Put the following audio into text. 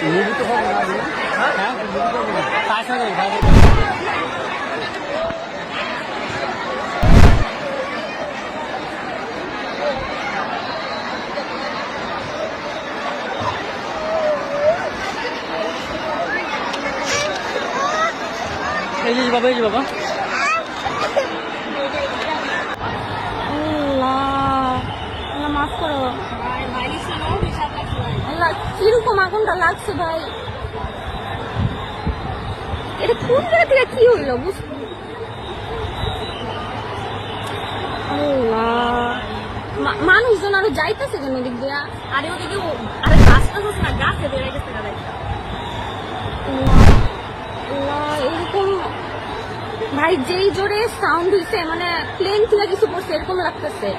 你们这方面呢？你们啊，你们这方面，大声点，大声点。哎，一宝贝，一宝宝。আগুনটা লাগছে ভাই। এটা কোন জায়গা থেকে কি হইল মানুষজন আরও যাইতেছে কেন দিক দিয়া? আরে ওদিকে আরে না এরকম ভাই, যেই জোরে সাউন্ড হইছে মানে প্লেন থেকে কিছু পড়ছে এরকম লাগতেছে।